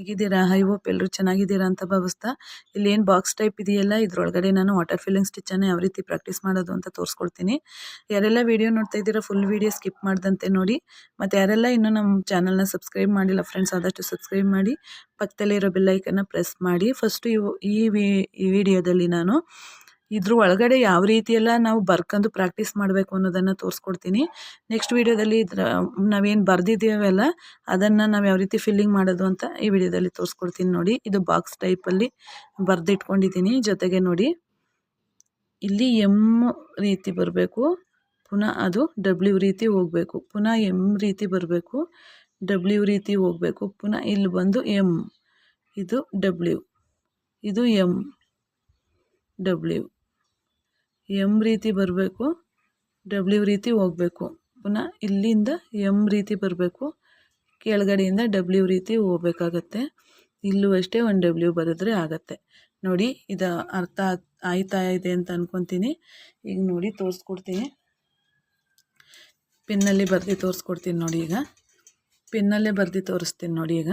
ಹೇಗಿದ್ದೀರಾ? I hope ಎಲ್ಲರೂ ಚೆನ್ನಾಗಿದ್ದೀರಾ ಅಂತ ಭಾವಿಸ್ತಾ, ಇಲ್ಲಿ ಏನು ಬಾಕ್ಸ್ ಟೈಪ್ ಇದೆಯಲ್ಲ, ಇದರೊಳಗಡೆ ನಾನು ವಾಟರ್ ಫಿಲ್ಲಿಂಗ್ ಸ್ಟಿಚ್ಚನ್ನು ಯಾವ ರೀತಿ ಪ್ರಾಕ್ಟೀಸ್ ಮಾಡೋದು ಅಂತ ತೋರಿಸ್ಕೊಡ್ತೀನಿ ಯಾರೆಲ್ಲ ವೀಡಿಯೋ ನೋಡ್ತಾ ಇದ್ದೀರಾ ಫುಲ್ ವೀಡಿಯೋ ಸ್ಕಿಪ್ ಮಾಡ್ದಂತೆ ನೋಡಿ. ಮತ್ತು ಯಾರೆಲ್ಲ ಇನ್ನೂ ನಮ್ಮ ಚಾನಲ್ನ ಸಬ್ಸ್ಕ್ರೈಬ್ ಮಾಡಿಲ್ಲ ಫ್ರೆಂಡ್ಸ್ ಆದಷ್ಟು ಸಬ್ಸ್ಕ್ರೈಬ್ ಮಾಡಿ. ಪಕ್ಕದಲ್ಲಿರೋ ಬೆಲ್ಲೈಕನ್ನು ಪ್ರೆಸ್ ಮಾಡಿ. ಫಸ್ಟು ಈ ವಿಡಿಯೋದಲ್ಲಿ ನಾನು ಇದ್ರ ಒಳಗಡೆ ಯಾವ ರೀತಿ ಎಲ್ಲ ನಾವು ಬರ್ಕಂದು ಪ್ರಾಕ್ಟೀಸ್ ಮಾಡಬೇಕು ಅನ್ನೋದನ್ನು ತೋರಿಸ್ಕೊಡ್ತೀನಿ. ನೆಕ್ಸ್ಟ್ ವೀಡಿಯೋದಲ್ಲಿ ಇದ್ರ, ನಾವೇನು ಬರೆದಿದ್ದೀವಲ್ಲ, ಅದನ್ನು ನಾವು ಯಾವ ರೀತಿ ಫಿಲ್ಲಿಂಗ್ ಮಾಡೋದು ಅಂತ ಈ ವಿಡಿಯೋದಲ್ಲಿ ತೋರಿಸ್ಕೊಡ್ತೀನಿ ನೋಡಿ. ಇದು ಬಾಕ್ಸ್ ಟೈಪಲ್ಲಿ ಬರೆದಿಟ್ಕೊಂಡಿದ್ದೀನಿ. ಜೊತೆಗೆ ನೋಡಿ, ಇಲ್ಲಿ ಎಂ ರೀತಿ ಬರಬೇಕು, ಪುನಃ ಅದು ಡಬ್ಲ್ಯೂ ರೀತಿ ಹೋಗಬೇಕು, ಪುನಃ ಎಂ ರೀತಿ ಬರಬೇಕು ಡಬ್ಲ್ಯೂ ರೀತಿ ಹೋಗಬೇಕು, ಪುನಃ ಇಲ್ಲಿ ಬಂದು ಎಂ ಇದು ಡಬ್ಲ್ಯೂ ಇದು ಎಂ ಡಬ್ಲ್ಯೂ ಎಂ ರೀತಿ ಬರಬೇಕು, ಡಬ್ಲ್ಯೂ ರೀತಿ ಹೋಗಬೇಕು. ಪುನಃ ಇಲ್ಲಿಂದ ಎಂ ರೀತಿ ಬರಬೇಕು, ಕೆಳಗಡೆಯಿಂದ ಡಬ್ಲ್ಯೂ ರೀತಿ ಹೋಗ್ಬೇಕಾಗತ್ತೆ. ಇಲ್ಲೂ ಅಷ್ಟೇ ಒಂದು ಡಬ್ಲ್ಯೂ ಬರೆದ್ರೆ ಆಗತ್ತೆ. ನೋಡಿ, ಇದು ಅರ್ಥ ಆಯ್ತಾ ಇದೆ ಅಂತ ಅಂದ್ಕೊತೀನಿ ಈಗ ನೋಡಿ, ತೋರಿಸ್ಕೊಡ್ತೀನಿ. ಪೆನ್ನಲ್ಲಿ ಬರೆದು ತೋರಿಸ್ಕೊಡ್ತೀನಿ ನೋಡಿ ಈಗ. ಪೆನ್ನಲ್ಲೇ ಬರೆದು ತೋರಿಸ್ತೀನಿ ನೋಡಿ ಈಗ.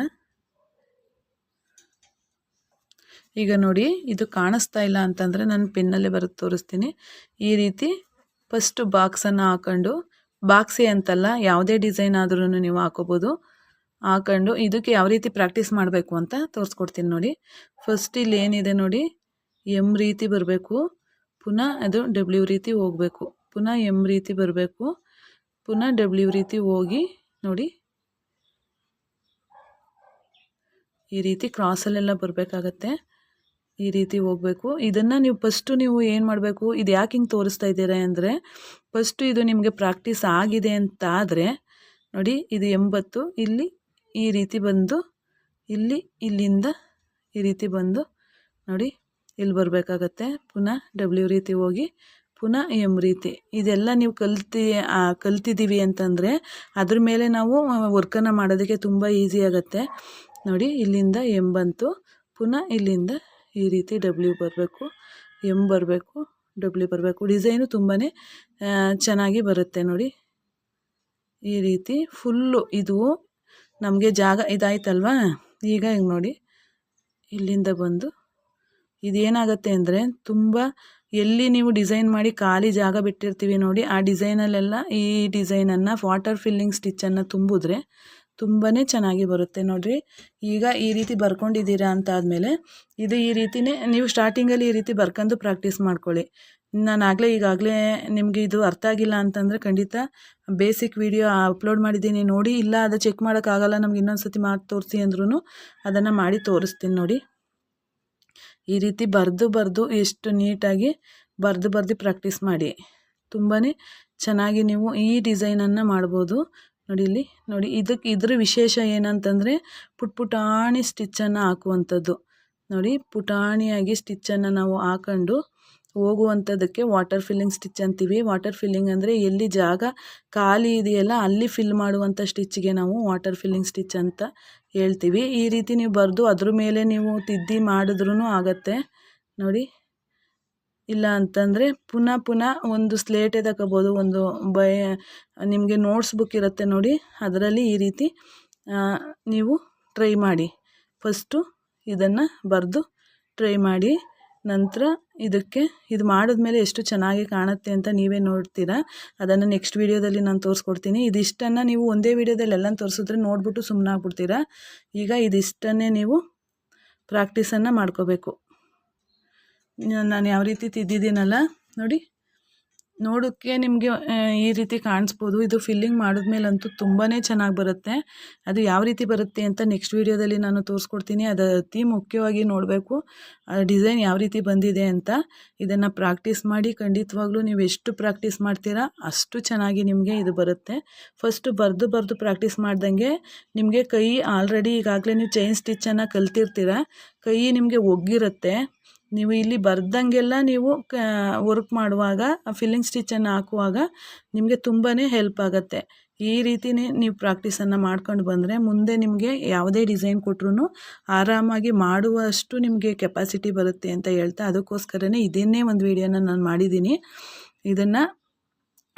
ಈಗ ನೋಡಿ, ಇದು ಕಾಣಿಸ್ತಾ ಇಲ್ಲ ಅಂತಂದರೆ ನಾನು ಪೆನ್ನಲ್ಲೇ ಬರೆದು ತೋರಿಸ್ತೀನಿ. ಈ ರೀತಿ ಫಸ್ಟು ಬಾಕ್ಸನ್ನು ಹಾಕೊಂಡು ಬಾಕ್ಸಿ ಅಂತಲ್ಲ, ಯಾವುದೇ ಡಿಸೈನ್ ಆದ್ರೂ ನೀವು ಹಾಕೋಬೋದು. ಹಾಕೊಂಡು, ಇದಕ್ಕೆ ಯಾವ ರೀತಿ ಪ್ರಾಕ್ಟೀಸ್ ಮಾಡಬೇಕು ಅಂತ ತೋರಿಸ್ಕೊಡ್ತೀನಿ ನೋಡಿ. ಫಸ್ಟ್ ಇಲ್ಲಿ ಏನಿದೆ ನೋಡಿ ಎಂ ರೀತಿ ಬರಬೇಕು. ಪುನಃ ಅದು ಡಬ್ಲ್ಯೂ ರೀತಿ ಹೋಗಬೇಕು. ಪುನಃ ಎಂ ರೀತಿ ಬರಬೇಕು. ಪುನಃ ಡಬ್ಲ್ಯೂ ರೀತಿ ಹೋಗಿ ನೋಡಿ. ಈ ರೀತಿ ಕ್ರಾಸಲ್ಲೆಲ್ಲ ಬರಬೇಕಾಗತ್ತೆ. ಈ ರೀತಿ ಹೋಗಬೇಕು. ಇದನ್ನು ನೀವು ಫಸ್ಟು ನೀವು ಏನು ಮಾಡಬೇಕು? ಇದು ಯಾಕೆ ಹಿಂಗೆ ತೋರಿಸ್ತಾ ಇದ್ದೀರ ಅಂದರೆ ಫಸ್ಟು ಇದು ನಿಮಗೆ ಪ್ರಾಕ್ಟೀಸ್ ಆಗಿದೆ ಅಂತ ಆದರೆ ನೋಡಿ ಇದು ಎಂಬತ್ತು, ಇಲ್ಲಿ ಈ ರೀತಿ ಬಂದು, ಇಲ್ಲಿ, ಇಲ್ಲಿಂದ ಈ ರೀತಿ ಬಂದು, ನೋಡಿ ಇಲ್ಲಿ ಬರಬೇಕಾಗತ್ತೆ. ಪುನಃ ಡಬ್ಲ್ಯೂ ರೀತಿ ಹೋಗಿ, ಪುನಃ ಎಂ ರೀತಿ. ಇದೆಲ್ಲ ನೀವು ಕಲ್ತಿ ಕಲ್ತಿದ್ದೀವಿ ಅಂತಂದರೆ, ಅದ್ರ ಮೇಲೆ ನಾವು ವರ್ಕನ್ನು ಮಾಡೋದಕ್ಕೆ ತುಂಬ ಈಸಿ ಆಗುತ್ತೆ. ನೋಡಿ ಇಲ್ಲಿಂದ ಎಂ ಬಂತು, ಪುನಃ ಇಲ್ಲಿಂದ ಈ ರೀತಿ ಡಬ್ಲ್ಯೂ ಬರಬೇಕು ಎಂ ಬರಬೇಕು ಡಬ್ಲ್ಯೂ ಬರಬೇಕು. ಡಿಸೈನು ತುಂಬಾ ಚೆನ್ನಾಗಿ ಬರುತ್ತೆ ನೋಡಿ. ಈ ರೀತಿ ಫುಲ್ಲು ಇದು ನಮಗೆ ಜಾಗ ಇದಾಯ್ತಲ್ವಾ? ಈಗ ಹಿಂಗೆ ನೋಡಿ. ಇಲ್ಲಿಂದ ಬಂದು ಇದೇನಾಗತ್ತೆ ಅಂದರೆ ತುಂಬ ಎಲ್ಲಿ ನೀವು ಡಿಸೈನ್ ಮಾಡಿ ಖಾಲಿ ಜಾಗ ಬಿಟ್ಟಿರ್ತೀವಿ ನೋಡಿ, ಆ ಡಿಸೈನಲ್ಲೆಲ್ಲ ಈ ಡಿಸೈನನ್ನು ವಾಟರ್ ಫಿಲ್ಲಿಂಗ್ ಸ್ಟಿಚ್ಚನ್ನು ತುಂಬಿದ್ರೆ ತುಂಬಾ ಚೆನ್ನಾಗಿ ಬರುತ್ತೆ ನೋಡಿರಿ. ಈಗ ಈ ರೀತಿ ಬರ್ಕೊಂಡಿದ್ದೀರಾ ಅಂತ ಆದಮೇಲೆ ಇದು ಈ ರೀತಿಯೇ ನೀವು ಸ್ಟಾರ್ಟಿಂಗಲ್ಲಿ ಈ ರೀತಿ ಬರ್ಕೊಂಡು ಪ್ರಾಕ್ಟೀಸ್ ಮಾಡ್ಕೊಳ್ಳಿ. ನಾನು ಆಗಲೇ ಈಗಾಗಲೇ ನಿಮಗೆ ಇದು ಅರ್ಥ ಆಗಿಲ್ಲ ಅಂತಂದರೆ ಖಂಡಿತ ಬೇಸಿಕ್ ವಿಡಿಯೋ ಅಪ್ಲೋಡ್ ಮಾಡಿದ್ದೀನಿ ನೋಡಿ, ಇಲ್ಲ ಅದು ಚೆಕ್ ಮಾಡೋಕ್ಕಾಗಲ್ಲ ನಮ್ಗೆ ಇನ್ನೊಂದು ಸತಿ ಮಾಡಿ ತೋರಿಸಿ ಅಂದ್ರೂ ಅದನ್ನು ಮಾಡಿ ತೋರಿಸ್ತೀನಿ ನೋಡಿ. ಈ ರೀತಿ ಬರೆದು ಬರೆದು ಎಷ್ಟು ನೀಟಾಗಿ ಬರೆದು ಬರೆದು ಪ್ರಾಕ್ಟೀಸ್ ಮಾಡಿ. ತುಂಬಾ ಚೆನ್ನಾಗಿ ನೀವು ಈ ಡಿಸೈನನ್ನು ಮಾಡ್ಬೋದು. ನೋಡಿ ಇಲ್ಲಿ, ನೋಡಿ ಇದಕ್ಕೆ ಇದ್ರ ವಿಶೇಷ ಏನಂತಂದರೆ ಪುಟ್ ಪುಟಾಣಿ ಸ್ಟಿಚ್ಚನ್ನು ಹಾಕುವಂಥದ್ದು. ನೋಡಿ ಪುಟಾಣಿಯಾಗಿ ಸ್ಟಿಚ್ಚನ್ನು ನಾವು ಹಾಕೊಂಡು ಹೋಗುವಂಥದ್ದಕ್ಕೆ ವಾಟರ್ ಫಿಲ್ಲಿಂಗ್ ಸ್ಟಿಚ್ ಅಂತೀವಿ. ವಾಟರ್ ಫಿಲ್ಲಿಂಗ್ ಅಂದರೆ ಎಲ್ಲಿ ಜಾಗ ಖಾಲಿ ಇದೆಯಲ್ಲ ಅಲ್ಲಿ ಫಿಲ್ ಮಾಡುವಂಥ ಸ್ಟಿಚ್ಗೆ ನಾವು ವಾಟರ್ ಫಿಲ್ಲಿಂಗ್ ಸ್ಟಿಚ್ ಅಂತ ಹೇಳ್ತೀವಿ. ಈ ರೀತಿ ನೀವು ಬರೆದು ಅದ್ರ ಮೇಲೆ ನೀವು ತಿದ್ದಿ ಮಾಡಿದ್ರೂ ಆಗತ್ತೆ. ನೋಡಿ ಇಲ್ಲ ಅಂತಂದರೆ ಪುನಃ ಪುನಃ ಒಂದು ಸ್ಲೇಟೇ ತಗೋಬೋದು ಒಂದು ಬಯ, ನಿಮಗೆ ನೋಟ್ಸ್ ಬುಕ್ ಇರುತ್ತೆ ನೋಡಿ, ಅದರಲ್ಲಿ ಈ ರೀತಿ ನೀವು ಟ್ರೈ ಮಾಡಿ. ಫಸ್ಟು ಇದನ್ನು ಬರೆದು ಟ್ರೈ ಮಾಡಿ, ನಂತರ ಇದಕ್ಕೆ, ಇದು ಮಾಡಿದ್ಮೇಲೆ ಎಷ್ಟು ಚೆನ್ನಾಗಿ ಕಾಣುತ್ತೆ ಅಂತ ನೀವೇ ನೋಡ್ತೀರಾ? ಅದನ್ನು ನೆಕ್ಸ್ಟ್ ವೀಡಿಯೋದಲ್ಲಿ ನಾನು ತೋರಿಸ್ಕೊಡ್ತೀನಿ. ಇದಿಷ್ಟನ್ನು ನೀವು ಒಂದೇ ವೀಡಿಯೋದಲ್ಲಿ ಎಲ್ಲ ತೋರಿಸಿದ್ರೆ ನೋಡಿಬಿಟ್ಟು ಸುಮ್ಮನೆ ಆಗ್ಬಿಡ್ತೀರಾ ಈಗ ಇದಿಷ್ಟನ್ನೇ ನೀವು ಪ್ರಾಕ್ಟೀಸನ್ನು ಮಾಡ್ಕೋಬೇಕು. ನಾನು ಯಾವ ರೀತಿ ತಿದ್ದಿದ್ದೀನಲ್ಲ, ನೋಡಿ. ನೋಡೋಕ್ಕೆ ನಿಮಗೆ ಈ ರೀತಿ ಕಾಣಿಸ್ಬೋದು. ಇದು ಫಿಲ್ಲಿಂಗ್ ಮಾಡಿದ್ಮೇಲಂತೂ ತುಂಬಾ ಚೆನ್ನಾಗಿ ಬರುತ್ತೆ. ಅದು ಯಾವ ರೀತಿ ಬರುತ್ತೆ ಅಂತ ನೆಕ್ಸ್ಟ್ ವೀಡಿಯೋದಲ್ಲಿ ನಾನು ತೋರಿಸ್ಕೊಡ್ತೀನಿ. ಅದು ಅತಿ ಮುಖ್ಯವಾಗಿ ನೋಡಬೇಕು. ಡಿಸೈನ್ ಯಾವ ರೀತಿ ಬಂದಿದೆ ಅಂತ ಇದನ್ನು ಪ್ರಾಕ್ಟೀಸ್ ಮಾಡಿ, ಖಂಡಿತವಾಗ್ಲೂ ನೀವು ಎಷ್ಟು ಪ್ರಾಕ್ಟೀಸ್ ಮಾಡ್ತೀರಾ, ಅಷ್ಟು ಚೆನ್ನಾಗಿ ನಿಮಗೆ ಇದು ಬರುತ್ತೆ. ಫಸ್ಟು ಬರೆದು ಬರೆದು ಪ್ರಾಕ್ಟೀಸ್ ಮಾಡ್ದಂಗೆ ನಿಮಗೆ ಕೈ ಆಲ್ರೆಡಿ ಈಗಾಗಲೇ ನೀವು ಚೈನ್ ಸ್ಟಿಚ್ಚನ್ನು ಕಲ್ತಿರ್ತೀರ, ಕೈ ನಿಮಗೆ ಒಗ್ಗಿರುತ್ತೆ. ನೀವು ಇಲ್ಲಿ ಬರ್ದಂಗೆಲ್ಲ ನೀವು ವರ್ಕ್ ಮಾಡುವಾಗ ಫಿಲ್ಲಿಂಗ್ ಸ್ಟಿಚ್ಚನ್ನು ಹಾಕುವಾಗ ನಿಮಗೆ ತುಂಬಾ ಹೆಲ್ಪ್ ಆಗುತ್ತೆ. ಈ ರೀತಿನೇ ನೀವು ಪ್ರಾಕ್ಟೀಸನ್ನು ಮಾಡ್ಕೊಂಡು ಬಂದರೆ ಮುಂದೆ ನಿಮಗೆ ಯಾವುದೇ ಡಿಸೈನ್ ಕೊಟ್ರೂ ಆರಾಮಾಗಿ ಮಾಡುವಷ್ಟು ನಿಮಗೆ ಕೆಪಾಸಿಟಿ ಬರುತ್ತೆ ಅಂತ ಹೇಳ್ತಾ ಅದಕ್ಕೋಸ್ಕರನೇ ಇದನ್ನೇ ಒಂದು ವೀಡಿಯೋನ ನಾನು ಮಾಡಿದ್ದೀನಿ. ಇದನ್ನು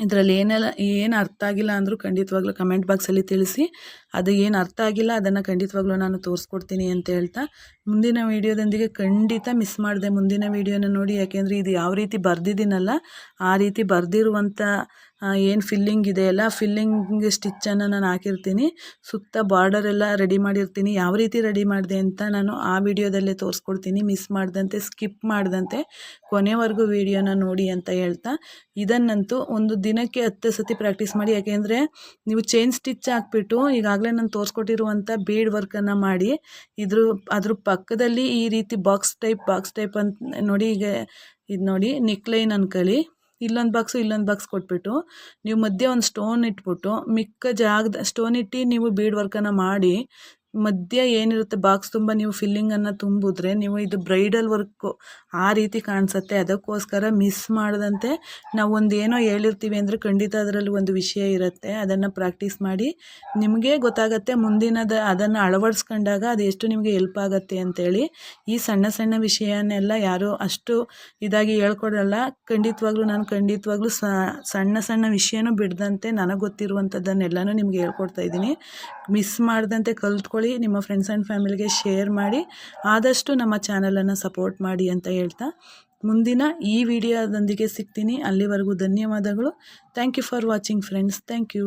ಇದರಲ್ಲಿ ಏನೆಲ್ಲ, ಏನು ಅರ್ಥ ಆಗಿಲ್ಲ ಅಂದರೂ ಖಂಡಿತವಾಗ್ಲೂ ಕಮೆಂಟ್ ಬಾಕ್ಸಲ್ಲಿ ತಿಳಿಸಿ. ಅದು ಏನು ಅರ್ಥ ಆಗಿಲ್ಲ, ಅದನ್ನು ಖಂಡಿತವಾಗ್ಲೂ ನಾನು ತೋರಿಸ್ಕೊಡ್ತೀನಿ ಅಂತ ಹೇಳ್ತಾ. ಮುಂದಿನ ವೀಡಿಯೋದೊಂದಿಗೆ ಖಂಡಿತ ಮಿಸ್ ಮಾಡಿದೆ ಮುಂದಿನ ವೀಡಿಯೋನ ನೋಡಿ. ಯಾಕೆಂದರೆ ಇದು ಯಾವ ರೀತಿ ಬರೆದಿದ್ದೀನಲ್ಲ, ಆ ರೀತಿ ಬರೆದಿರುವಂಥ ಏನು ಫಿಲ್ಲಿಂಗ್ ಇದೆಯಲ್ಲ ಫಿಲ್ಲಿಂಗ್ ಸ್ಟಿಚ್ಚನ್ನು ನಾನು ಹಾಕಿರ್ತೀನಿ. ಸುತ್ತ ಬಾರ್ಡರ್ ಎಲ್ಲ ರೆಡಿ ಮಾಡಿರ್ತೀನಿ. ಯಾವ ರೀತಿ ರೆಡಿ ಮಾಡಿದೆ ಅಂತ ನಾನು ಆ ವಿಡಿಯೋದಲ್ಲೇ ತೋರಿಸ್ಕೊಡ್ತೀನಿ. ಮಿಸ್ ಮಾಡ್ದಂತೆ ಸ್ಕಿಪ್ ಮಾಡ್ದಂತೆ, ಕೊನೆವರೆಗೂ ವಿಡಿಯೋನ ನೋಡಿ ಅಂತ ಹೇಳ್ತಾ. ಇದನ್ನಂತೂ ಒಂದು ದಿನಕ್ಕೆ ಹತ್ತು ಸತಿ ಪ್ರಾಕ್ಟೀಸ್ ಮಾಡಿ. ಯಾಕೆಂದರೆ ನೀವು ಚೈನ್ ಸ್ಟಿಚ್ ಹಾಕ್ಬಿಟ್ಟು ಈಗಾಗಲೇ ನಾನು ತೋರಿಸ್ಕೊಟ್ಟಿರುವಂಥ ಬೀಡ್ ವರ್ಕನ್ನು ಮಾಡಿ, ಇದ್ರ ಅದ್ರ ಪಕ್ಕದಲ್ಲಿ ಈ ರೀತಿ ಬಾಕ್ಸ್ ಟೈಪ್ ಬಾಕ್ಸ್ ಟೈಪ್ ಅಂತ ನೋಡಿ ಈಗ ಇದು ನೋಡಿ ನಿಕ್ಲೈನ್ ಅನ್ಕೊಳ್ಳಿ ಇಲ್ಲೊಂದು ಬಾಕ್ಸು ಇಲ್ಲೊಂದು ಬಾಕ್ಸ್ ಕೊಟ್ಬಿಟ್ಟು ನೀವು ಮಧ್ಯೆ ಒಂದು ಸ್ಟೋನ್ ಇಟ್ಬಿಟ್ಟು ಮಿಕ್ಕ ಜಾಗದ ಸ್ಟೋನ್ ಇಟ್ಟು ನೀವು ಬೀಡ್ ವರ್ಕನ್ನು ಮಾಡಿ ಮಧ್ಯ ಏನಿರುತ್ತೆ ಬಾಕ್ಸ್ ತುಂಬ ನೀವು ಫಿಲ್ಲಿಂಗನ್ನು ತುಂಬಿದ್ರೆ ನೀವು ಇದು ಬ್ರೈಡಲ್ ವರ್ಕು ಆ ರೀತಿ ಕಾಣಿಸುತ್ತೆ. ಅದಕ್ಕೋಸ್ಕರ ಮಿಸ್ ಮಾಡದಂತೆ ನಾವು ಒಂದು ಏನೋ ಹೇಳಿರ್ತೀವಿ ಅಂದರೆ ಖಂಡಿತ ಅದರಲ್ಲಿ ಒಂದು ವಿಷಯ ಇರುತ್ತೆ. ಅದನ್ನು ಪ್ರಾಕ್ಟೀಸ್ ಮಾಡಿ ನಿಮಗೆ ಗೊತ್ತಾಗತ್ತೆ, ಮುಂದಿನದ ಅದನ್ನು ಅಳವಡಿಸ್ಕೊಂಡಾಗ ಅದು ಎಷ್ಟು ನಿಮಗೆ ಹೆಲ್ಪ್ ಆಗುತ್ತೆ ಅಂತೇಳಿ. ಈ ಸಣ್ಣ ಸಣ್ಣ ವಿಷಯನೆಲ್ಲ ಯಾರೂ ಅಷ್ಟು ಇದಾಗಿ ಹೇಳ್ಕೊಡಲ್ಲ. ಖಂಡಿತವಾಗ್ಲೂ ನಾನು ಖಂಡಿತವಾಗ್ಲೂ ಸಣ್ಣ ಸಣ್ಣ ವಿಷಯನೂ ಬಿಡದಂತೆ ನನಗೆ ಗೊತ್ತಿರುವಂಥದ್ದನ್ನೆಲ್ಲನೂ ನಿಮಗೆ ಹೇಳ್ಕೊಡ್ತಾ ಇದ್ದೀನಿ. ಮಿಸ್ ಮಾಡದಂತೆ ಕಲ್ತ್ಕೊಳ್ಳಿ ನಿಮ್ಮ ಫ್ರೆಂಡ್ಸ್ ಆ್ಯಂಡ್ ಫ್ಯಾಮಿಲಿಗೆ ಶೇರ್ ಮಾಡಿ, ಆದಷ್ಟು ನಮ್ಮ ಚಾನಲನ್ನು ಸಪೋರ್ಟ್ ಮಾಡಿ ಅಂತ ಹೇಳ್ತಾ ಮುಂದಿನ ಈ ವಿಡಿಯೋದೊಂದಿಗೆ ಸಿಗ್ತೀನಿ. ಅಲ್ಲಿವರೆಗೂ ಧನ್ಯವಾದಗಳು. Thank you for watching friends thank you